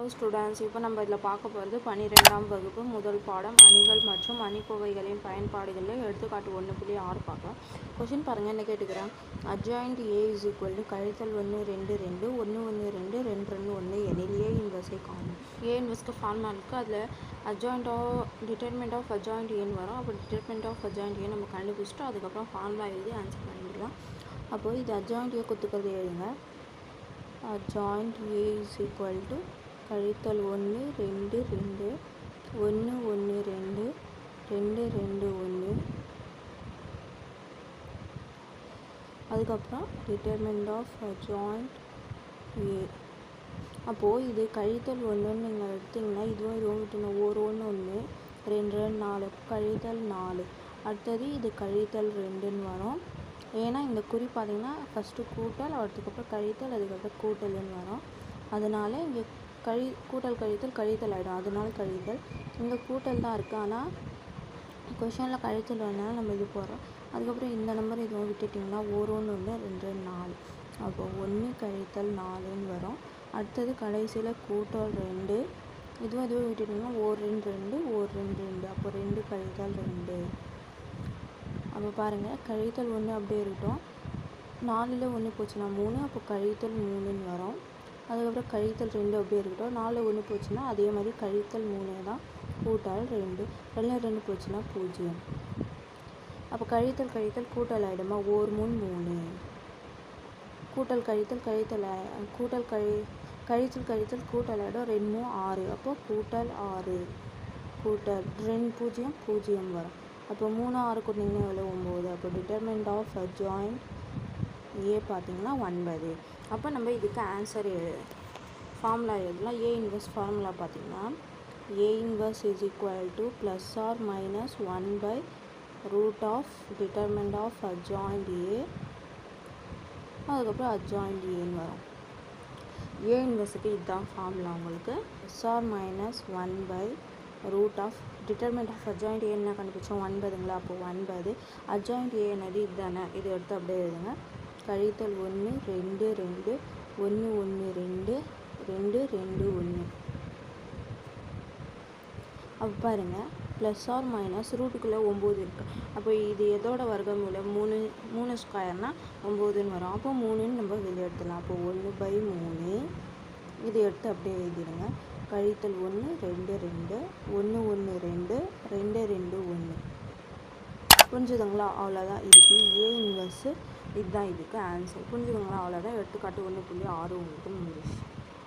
Hello students இப்போ நம்ம இதில் பார்க்க போகிறது பன்னிரெண்டாம் வகுப்பு முதல் பாடம் அணிகள் மற்றும் அணிக்கோவைகளின் பயன்பாடுகளில் எடுத்துக்காட்டு ஒன்று புள்ளி ஆறு பார்க்கலாம். கொஷின் பாருங்கள் என்ன கேட்டுக்கிறேன்? Adjoint A is equal to கழித்தல் ஒன்று ரெண்டு ரெண்டு ஒன்று ஒன்று ரெண்டு ரெண்டு ரெண்டு ஒன்று எனில் ஏ இன்வெர்ஸை காணும். ஏ இன்வெர்ஸ்க்கு ஃபார்முலா இருக்குது அதில் adjoint of determinant of adjoint ஏன்னு வரும். அப்போ டிட்டர்மெண்ட் ஆஃப் அட்ஜாயிண்ட் ஏ நம்ம கண்டுபிடிச்சிட்டு அதுக்கப்புறம் ஃபார்முலா எழுதி ஆன்சர் பண்ணிடலாம். அப்போது இது அட்ஜாயிண்ட் ஏ குத்துக்கிறது எழுதுங்க. Adjoint A is equal to கழித்தல் ஒன்று ரெண்டு ரெண்டு ஒன்று ஒன்று ரெண்டு ரெண்டு ரெண்டு ஒன்று. அதுக்கப்புறம் டிட்டர்மெண்ட் ஆஃப் ஜாயிண்ட் ஏ அப்போது இது கழித்தல் ஒன்றுன்னு நீங்கள் எடுத்திங்கன்னா இதுவும் இதுவும் விட்டுணும் ஒரு ஒன்று ஒன்று ரெண்டு ரெண்டு நாலு. கழித்தல் நாலு. அடுத்தது இது கழித்தல் ரெண்டுன்னு வரும். ஏன்னா இந்த குறி பார்த்திங்கன்னா ஃபஸ்ட்டு கூட்டல் அதுக்கப்புறம் கழித்தல் அதுக்கப்புறம் கூட்டல்னு வரும். அதனால் இங்கே கழி கூட்டல் கழித்தல் கழித்தல் ஆகிடும் அதனால கழித்தல். இங்கே கூட்டல் தான் இருக்குது ஆனால் கொஷனில் கழித்தல் வரனால நம்ம இது போகிறோம் அதுக்கப்புறம் இந்த நம்பர் இதுவும் விட்டுட்டிங்கன்னா ஒரு ஒன்று ஒன்று ரெண்டு ரெண்டு நாலு அப்போ ஒன்று கழித்தல் நாலுன்னு வரும். அடுத்தது கடைசியில் கூட்டல் ரெண்டு. இதுவும் இதுவும் விட்டுட்டிங்கன்னா ஒரு ரெண்டு ரெண்டு ஒரு ரெண்டு ரெண்டு. அப்போ ரெண்டு கழித்தல் ரெண்டு. அப்போ பாருங்கள் கழித்தல் ஒன்று அப்படியே இருக்கட்டும். நாலில் ஒன்று போச்சுன்னா மூணு அப்போ கழித்தல் மூணுன்னு வரும். அதுக்கப்புறம் கழித்தல் ரெண்டு அப்படியே இருக்கட்டும். நாலு ஒன்று போச்சுன்னா அதே மாதிரி கழித்தல் மூணு தான். கூட்டல் ரெண்டு. ரெண்டு ரெண்டு போச்சுன்னா பூஜ்ஜியம். அப்போ கழித்தல் கழித்தல் கூட்டல் ஆகிடுமா ஒரு மூணு மூணு. கூட்டல் கழித்தல் கழித்தல் கூட்டல் கழி கழித்தல் கழித்தல் கூட்டல் ஆகிடும் ரெண்டு மூணு ஆறு. அப்போ கூட்டல் ஆறு. கூட்டல் ரெண்டு பூஜ்ஜியம் பூஜ்ஜியம் வரும். அப்போ மூணு ஆறு கூட்டிங்கன்னா எவ்வளோ ஒம்பது அப்போ டிட்டர்மெண்ட் ஆஃப் ஜாயிண்ட் ஏ பார்த்தீங்கன்னா ஒன்பது. அப்போ நம்ம இதுக்கு ஆன்சர் ஃபார்முலா எழுதலாம். ஏ இன்வெர்ஸ் ஃபார்முலா பார்த்தீங்கன்னா A inverse is equal to plus or minus one by root of determinant of adjoint A அதுக்கப்புறம் அட்ஜாயிண்ட் ஏன்னு வரும். ஏ இன்வெர்ஸுக்கு இதுதான் ஃபார்முலா உங்களுக்கு. Plus or minus one by root of determinant of adjoint A என்ன கண்டுபிடிச்சோம்? ஒன்பதுங்களா? அப்போது ஒன்பது. அட்ஜாயிண்ட் ஏ என்னது? இதுதானே. இது எடுத்து அப்படியே எழுதுங்க. கழித்தல் ஒன்று ரெண்டு ரெண்டு ஒன்று ஒன்று ரெண்டு ரெண்டு ரெண்டு ஒன்று. அப்போ பாருங்கள் ப்ளஸ் ஆர் மைனஸ் ரூட்டுக்குள்ளே ஒம்பது இருக்குது அப்போ இது எதோட வர்க்கமூலம் மூணு மூணு ஸ்கொயர்னால் ஒம்போதுன்னு வரும். அப்போ மூணுன்னு நம்ம வெளியே எடுத்துடலாம். அப்போ ஒன்று பை மூணு. இது எடுத்து அப்படியே எழுதிடுங்க. கழித்தல் ஒன்று ரெண்டு ரெண்டு ஒன்று ஒன்று ரெண்டு ரெண்டு ரெண்டு ஒன்று. புரிஞ்சுதுங்களா? அவ்வளோதான் இதுக்கு ஏ இன்வெர்ஸு இதுதான் இதுக்கு ஆன்சர் புரிஞ்சுதுங்களா அவ்வளோதான் எடுத்துக்காட்டு ஒன்று புள்ளி ஆறு உங்களுக்கு முடிச்சு